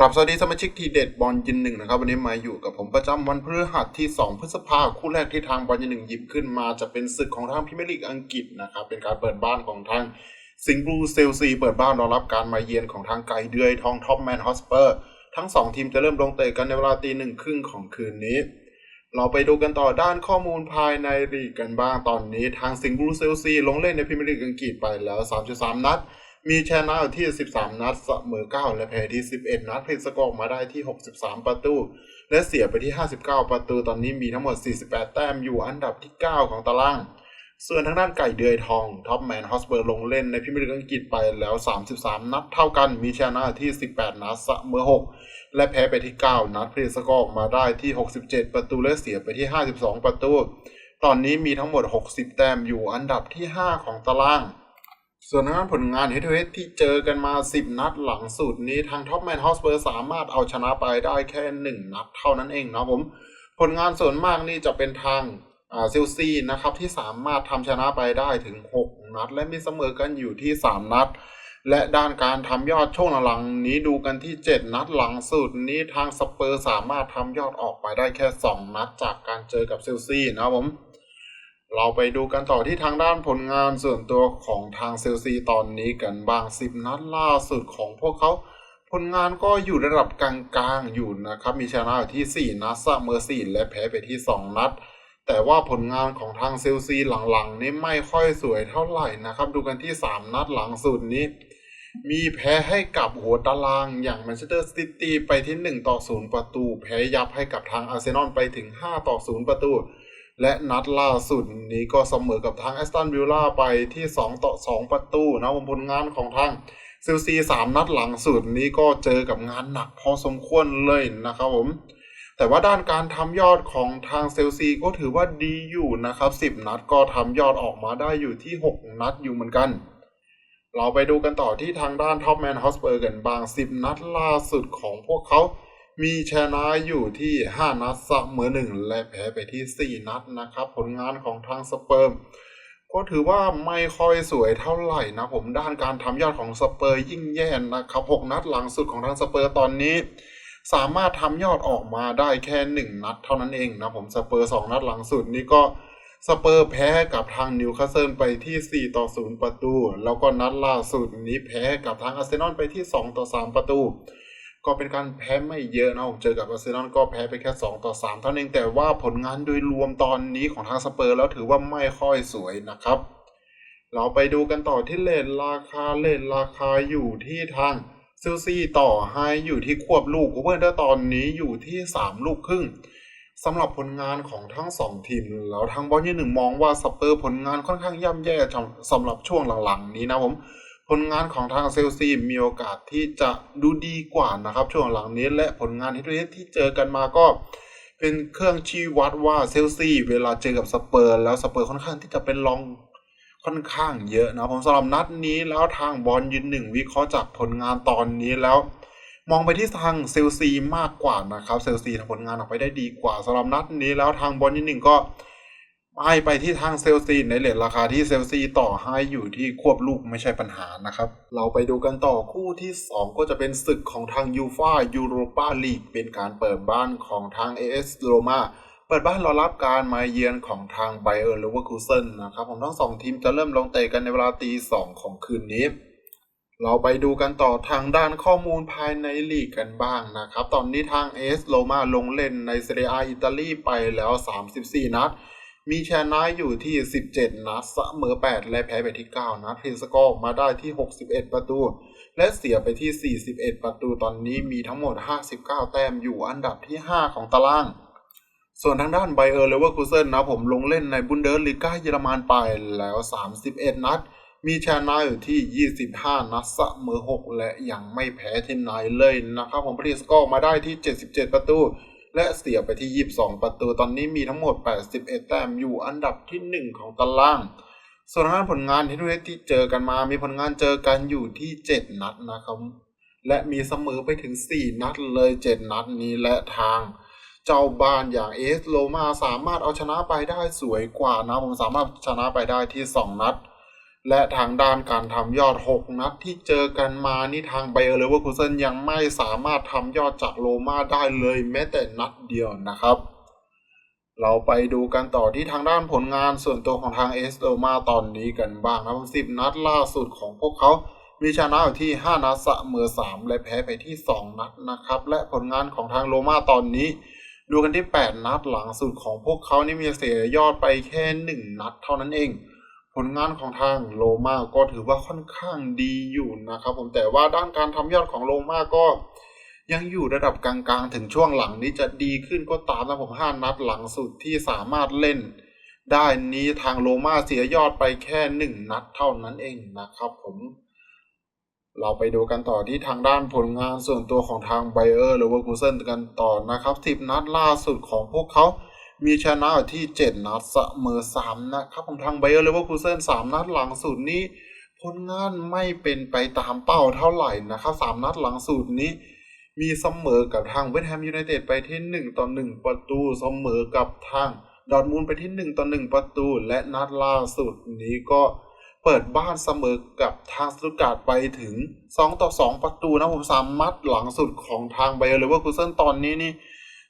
ครับสวัสดีสมาชิกทีเด็ดบอลยินหนึ่งนะครับวันนี้มาอยู่กับผมประจำวันพฤหัสที่ 2 พฤษภาคมคู่แรกที่ทางบอลยินหนึ่งหยิบขึ้นมาจะเป็นศึกของทางพรีเมียร์ลีกอังกฤษนะครับเป็นการเปิดบ้านของทางสิงห์บลูเซลซีเปิดบ้านรอรับการมาเยือนของทางไกเดือยทองท็อปแมนฮอสเปอร์ทั้ง 2 ทีมจะเริ่มลงเตะกันในเวลาตีหนึ่งครึ่งของคืนนี้ เราไปดูกันต่อด้านข้อมูลภายในลีกกันบ้างตอนนี้ ทางสิงห์บลูเซลซีลงเล่นในพรีเมียร์ลีกอังกฤษไปแล้ว 33 นัด มีชนะอยู่ที่ 13 นัดเสมอ 9 และแพ้ที่ 11 นัดพลิกสกอร์ออกมาได้ที่ 63 ประตู และเสียไปที่ 59 ประตู ตอนนี้มีทั้งหมด 48 แต้มอยู่อันดับที่ 9 ของตาราง ส่วนทางด้านไก่เดือยทองท็อปแมนฮอสเบอร์ลงเล่นในพรีเมียร์ลีกอังกฤษไปแล้ว 33 นัดเท่ากัน มีชนะที่ 18 นัดเสมอ 6 และแพ้ไปที่ 9 นัดพลิกสกอร์ออกมาได้ที่ 67 ประตูและเสียไปที่ 52 ประตู ตอนนี้มีทั้งหมด 60 แต้มอยู่อันดับที่ 5 ของตาราง ส่วนทางด้านผลงานเฮดทูเฮดที่เจอกันมา 10 นัดหลังสุดนี้ทางท็อปแมนฮอสเปอร์สามารถเอาชนะไปได้แค่ 1 นัดเท่านั้นเองนะผม ผลงานส่วนมากนี่จะเป็นทางเซลซีนะครับที่สามารถทำชนะไปได้ถึง 6 นัด และมีเสมอกันอยู่ที่ 3 นัด และด้านการทำยอดช่วงหลังนี้ดูกันที่ 7 นัดหลังสุดนี้ทางสเปอร์สามารถทำยอดออกไปได้แค่ 2 นัดจากการเจอกับเซลซีนะครับผม เราไปดูกันต่อที่ทางด้านผลงานส่วนตัวของทางเซลซีตอนนี้กันบ้าง10นัดล่าสุดของพวกเขา ผลงานก็อยู่ระดับกลางๆอยู่นะครับ มีชนะอยู่ที่ 4 นัดเสมอ4และแพ้ไปที่ 2 นัด แต่ว่าผลงานของทางเซลซีหลังๆ นี่ไม่ค่อยสวยเท่าไหร่นะครับ ดูกันที่ 3 นัดหลังสุดนี้ มีแพ้ให้กับหัวตารางอย่างแมนเชสเตอร์ซิตี้ไปที่ 1 ต่อ 0 ประตู แพ้ยับให้กับทางอาร์เซนอลไปถึง 5 ต่อ 0 ประตู และนัดล่าสุดนี้ก็เสมอกับทางแอสตันวิลล่าไปที่ 2 ต่อ 2 ประตูนะผลงานของทางเซลซีสามนัดหลังสุดนี้ก็เจอกับงานหนักพอสมควรเลยนะครับผม แต่ว่าด้านการทำยอดของทางเซลซีก็ถือว่าดีอยู่นะครับ 10 นัดก็ทำยอดออกมาได้อยู่ที่ 6 นัดอยู่เหมือนกัน เราไปดูกันต่อที่ทางด้านท็อปแมนฮอสเปอร์กันบาง 10 นัดล่าสุดของพวกเขา มีชนะอยู่ที่ 5 นัดเสมอ1และแพ้ไปที่ 4 นัดนะครับ ผลงานของทางสเปอร์ก็ถือว่าไม่ค่อยสวยเท่าไหร่นะผมด้านการทำยอดของสเปอร์ยิ่งแย่นะครับ 6 นัดหลังสุดของทางสเปอร์ตอนนี้ สามารถทำยอดออกมาได้แค่ 1 นัดเท่านั้นเองนะผมสเปอร์ 2 นัดหลังสุดนี้ก็สเปอร์แพ้กับทางนิวคาสเซิลไปที่ 4 ต่อ 0 ประตู แล้วก็นัดล่าสุดนี้แพ้กับทางอาร์เซนอลไปที่ 2 ต่อ 3 ประตู ก็เป็นการแพ้ไม่เยอะนะผมเจอกับอาร์เซนอลก็แพ้ไปแค่ 2 ต่อ 3 เท่านั้นเองแต่ว่าผลงานโดยรวมตอนนี้ของทางสเปอร์แล้วถือว่าไม่ค่อยสวยนะครับ เราไปดูกันต่อที่เลทราคาเลทราคาอยู่ที่ทางเซลซีต่อให้อยู่ที่ควบลูกเพื่อนตอนนี้อยู่ที่ 3 ลูกครึ่งสำหรับผลงานของทั้ง 2 ทีมแล้วทางบอลยี่หนึ่งมองว่าสเปอร์ผลงานค่อนข้างย่ำแย่สำหรับช่วงหลังๆ นี้นะผม ผลงานของทางเซลซีมีโอกาสที่จะดูดีกว่านะครับ ช่วงหลังนี้และผลงานที่ที่เจอกันมาก็เป็นเครื่องชี้วัดว่าเซลซีเวลาเจอกับสเปอร์ แล้วสเปอร์ค่อนข้างที่จะเป็นรองค่อนข้างเยอะนะผมสำหรับนัดนี้แล้วทางบอลยืนหนึ่งวิเคราะห์จากผลงานตอนนี้แล้ว มองไปที่ทางเซลซีมากกว่านะครับเซลซีทำผลงานออกไปได้ดีกว่าสำหรับนัดนี้แล้วทางบอลยืนหนึ่งก็ ให้ไปที่ทางเซลซีในเลทราคาที่เซลซีต่อให้อยู่ที่ควบลูกไม่ใช่ปัญหานะครับ เราไปดูกันต่อคู่ที่ 2 ก็จะเป็นศึกของทางยูฟายูโรปาลีกเป็นการเปิดบ้านของทาง AS โรมาเปิดบ้านรอรับการมาเยือนของทางไบเออร์เลเวอร์คูเซนนะครับผมทั้งสองทีมจะเริ่มลงเตะกันในเวลาตีสองของคืนนี้ เราไปดูกันต่อทางด้านข้อมูลภายในลีกกันบ้างนะครับ ตอนนี้ทางเอสโรมาลงเล่นในเซเรียอิตาลีไปแล้ว 34 นัด มีชนะอยู่ที่ 17 นัดเสมอ 8 และแพ้ไปที่ 9 นัดทีสกอร์มาได้ที่ 61 ประตู และเสียไปที่ 41 ประตูตอนนี้มีทั้งหมด 59 แต้มอยู่อันดับที่ 5 ของตาราง ส่วนทางด้านไบเออร์เลเวอร์คูเซนนะผมลงเล่นในบุนเดอร์ลิก้าเยอรมันไปแล้ว 31 นัด มีชนะอยู่ที่ 25 นัดเสมอ 6 และยังไม่แพ้ทีมไหนเลยนะครับผมพรีสกอร์มาได้ที่ 77 ประตู และเสียไปที่ 22 ประตูตอนนี้มีทั้งหมด 81 แต้มอยู่อันดับที่ 1 ของตาราง ส่วนทางานผลงานที่ทุกที่เจอกันมา มีผลงานเจอกันอยู่ที่ 7 นัดนะครับและมีเสมอไปถึง 4 นัดเลย 7 นัดนี้และทาง เจ้าบ้านอย่างเอสโลมาสามารถเอาชนะไปได้สวยกว่านะผมสามารถชนะไปได้ที่ 2 นัด และทางด้านการทำยอด 6 นัดที่เจอกันมานี่ทางไบเออร์เลเวอร์คูเซนยังไม่สามารถทำยอดจากโรม่าได้เลยแม้แต่นัดเดียวนะครับ เราไปดูกันต่อที่ทางด้านผลงานส่วนตัวของทางเอสโรมาตอนนี้กันบ้างนะครับสิบนัดล่าสุดของพวกเขามีชนะอยู่ที่ 5 นัดเสมอ3 และแพ้ไปที่ 2 นัดนะครับ และผลงานของทางโรม่าตอนนี้ ดูกันที่ 8 นัดหลังสุดของพวกเขานี่มีเสียยอดไปแค่ 1 นัดเท่านั้นเอง ผลงานของทางโรม่าก็ถือว่าค่อนข้างดีอยู่นะครับ ผมแต่ว่าด้านการทำยอดของโรม่าก็ ยังอยู่ระดับกลางๆ ถึงช่วงหลังนี้จะดีขึ้นก็ตามนะผม5นัดหลังสุดที่สามารถเล่น ได้นี้ทางโรม่าเสียยอดไปแค่1นัดเท่านั้นเองนะครับ ผมเราไปดูกันต่อที่ทางด้านผลงานส่วนตัวของทางไบเออร์หรือว่ากูเซนกันต่อนะครับ 10 นัดล่าสุดของพวกเขา มีชนะที่ 7 นัดเสมอ3นะครับของทางไบเออร์หรือว่ากูเซน3นัดหลังสุดนี้ผลงานไม่เป็นไปตามเป้าเท่าไหร่นะครับ3นัดหลังสุดนี้ มีเสมอกับทางเวสต์แฮมยูไนเต็ดไปที่1ต่อ1ประตูเสมอกับทางดอทมูลไปที่1ต่อ1ประตู และนัดล่าสุดนี้ก็เปิดบ้านเสมอกับทางสตุการ์ดไปถึง2ต่อ2ประตูนะผมสามมัดหลังสุดของทางไบเออร์เลเวอร์คูเซนตอนนี้นี่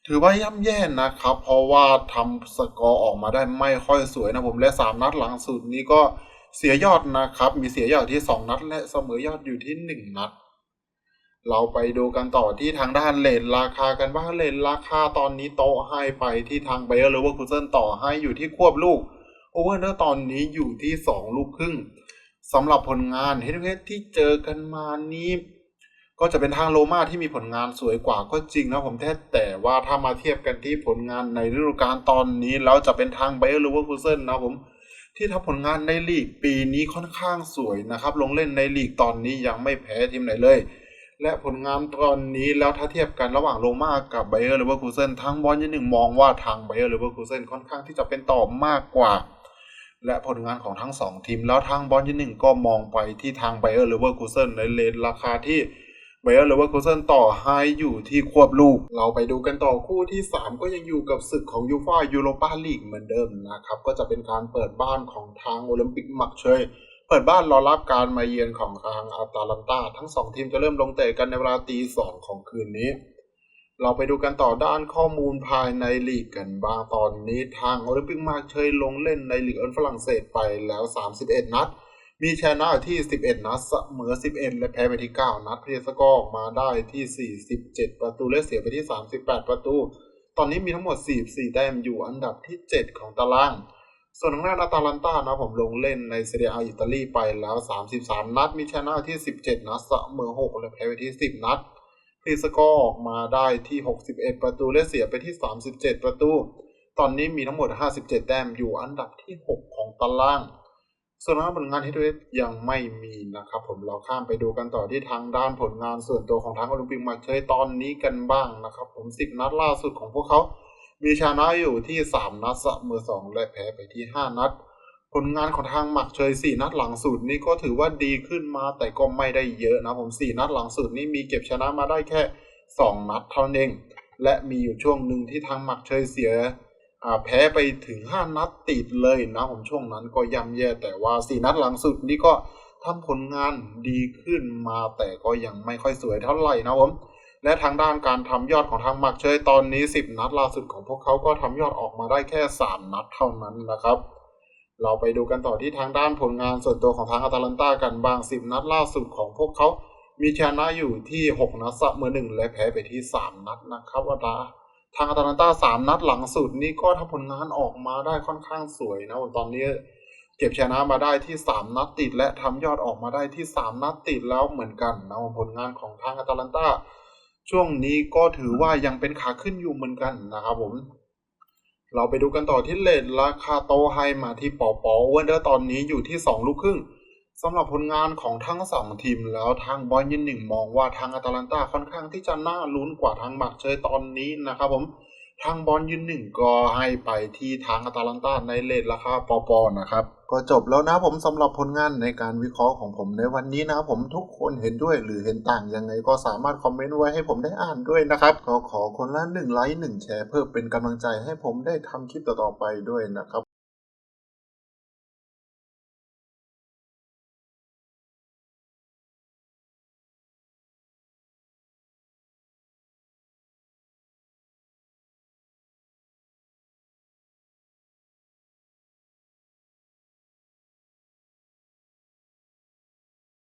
ถือว่าย่ำแย่นะครับ เพราะว่าทำสกอร์ออกมาได้ไม่ค่อยสวยนะผมและ 3 นัดหลังสุดนี้ก็เสียยอดนะครับ มีเสียยอดที่ 2 นัด และเสมอยอดอยู่ที่ 1 นัด เราไปดูกันต่อที่ทางด้านเลนราคากันบ้างเลนราคาตอนนี้โตให้ไปที่ทางไบเออร์เลเวอร์คูเซนต่อให้อยู่ที่ควบลูกโอเวอร์เนอร์ตอนนี้อยู่ที่ 2 ลูกครึ่งสำหรับผลงานเฮดเวสที่เจอกันมานี้ ก็จะเป็นทางโรมาที่มีผลงานสวยกว่าก็จริงนะผมแท้แต่ว่าถ้ามาเทียบกันที่ผลงานในฤดูกาลตอนนี้แล้วจะเป็นทางไบเออร์เลเวอร์คูเซนนะผมที่ทำผลงานในลีกปีนี้ค่อนข้างสวยนะครับ ลงเล่นในลีกตอนนี้ยังไม่แพ้ทีมไหนเลย และผลงานตอนนี้แล้วถ้าเทียบกันระหว่างโรมากับไบเออร์เลเวอร์คูเซนทางบอลยันหนึ่งมองว่าทางไบเออร์เลเวอร์คูเซนค่อนข้างที่จะเป็นต่อมากกว่า และผลงานของทั้งสองทีม แล้วทางบอลยันหนึ่งก็มองไปที่ทางไบเออร์เลเวอร์คูเซนในเลนราคาที่ ไบเออร์เลเวอร์คูเซนต่อให้อยู่ที่ควบลูก เราไปดูกันต่อคู่ที่ 3 ก็ยังอยู่กับศึกของยูฟ่ายูโรปาลีกเหมือนเดิมนะครับ ก็จะเป็นการเปิดบ้านของทางโอลิมปิกมักเชยเปิดบ้านรอรับการมาเยือนของทางอาตาลันตาทั้งสองทีมจะเริ่มลงเตะกันในเวลาตีสองของคืนนี้ เราไปดูกันต่อด้านข้อมูลภายในลีกกันบ้างตอนนี้ทางโอลิมปิกมาเชยลงเล่นในลีกเอินฝรั่งเศสไปแล้ว 31 นัด มีชนะที่ 11 นัดเสมอ 11 และแพ้ไปที่ 9 นัดเพสกอร์ออกมาได้ที่ 47 ประตูและเสียไปที่ 38 ประตู ตอนนี้มีทั้งหมด 44 แต้มอยู่อันดับที่ 7 ของตาราง ส่วนทางด้านอาตาลันตานะผมลงเล่นในเซเรียอาอิตาลีไปแล้ว 33 นัด มีชนะที่ 17 นัดเสมอ 6 และแพ้ไปที่ 10 นัดพีสกอร์ออกมาได้ที่ 61 ประตูและเสียไปที่ 37 ประตู ตอนนี้มีทั้งหมด 57 แต้มอยู่อันดับที่ 6 ของตาราง ส่วนทางด้านผลงานที่ด้วยยังไม่มีนะครับผมเราข้ามไปดูกันต่อที่ทางด้านผลงานส่วนตัวของทางโอลิมปิกมาเชยตอนนี้กันบ้างนะครับผม10นัดล่าสุดของพวกเขา มีชนะอยู่ที่3นัดเสมอ2และแพ้ไปที่5นัด ผลงานของทางหมักเชย4นัดหลังสุดนี่ก็ถือว่าดีขึ้นมาแต่ก็ไม่ได้เยอะนะผม4นัดหลังสุดนี่มีเก็บชนะมาได้แค่2นัดเท่านั้นเองและมีอยู่ช่วงหนึ่งที่ทางหมักเชยเสีย แพ้ไปถึง 5 นัดติดเลยนะผมช่วงนั้นก็ย่ำแย่แต่ว่า 4 นัดหลังสุดนี่ก็ทำผลงานดีขึ้นมาแต่ก็ยังไม่ค่อยสวยเท่าไหร่นะผมและทางด้านการทำยอดของทางมักเชยตอนนี้ 10 นัดล่าสุดของพวกเขาก็ทำยอดออกมาได้แค่ 3 นัดเท่านั้นนะครับ เราไปดูกันต่อที่ทางด้านผลงานส่วนตัวของทางอาตาลันตากันบาง 10 นัดล่าสุดของพวกเขา มีชนะอยู่ที่ 6 นัดเสมอ1และแพ้ไปที่ 3 นัดนะครับอาตา ทางอาตาลันตา3นัดหลังสุดนี่ก็ทำผลงานออกมาได้ค่อนข้างสวยนะตอนนี้เก็บชนะมาได้ที่3นัดติด และทำยอดออกมาได้ที่3นัดติดแล้วเหมือนกันนะผลงานของทางอาตาลันตาช่วงนี้ก็ถือว่ายังเป็นขาขึ้นอยู่เหมือนกันนะครับผม เราไปดูกันต่อที่เลทราคาโตไฮมาที่ปอปอเวนเดอร์ตอนนี้อยู่ที่2ลูกครึ่ง สำหรับผลงานของทั้ง 2 ทีมแล้วทางบอลยินหนึ่งมองว่าทางอาตาลันตาค่อนข้างที่จะน่าลุ้นกว่าทางมักเชยตอนนี้นะครับผมทางบอลยืนหนึ่งก็ให้ไปที่ทางอาตาลันตาในเลทราคาปอปอนะครับ ก็จบแล้วนะผมสำหรับผลงานในการวิเคราะห์ของผมในวันนี้นะผมทุกคนเห็นด้วยหรือเห็นต่างยังไงก็สามารถคอมเมนต์ไว้ให้ผมได้อ่านด้วยนะครับ ก็ขอคนละหนึ่งไลค์หนึ่งแชร์เพื่อเป็นกำลังใจให้ผมได้ทำคลิปต่อๆไปด้วยนะครับ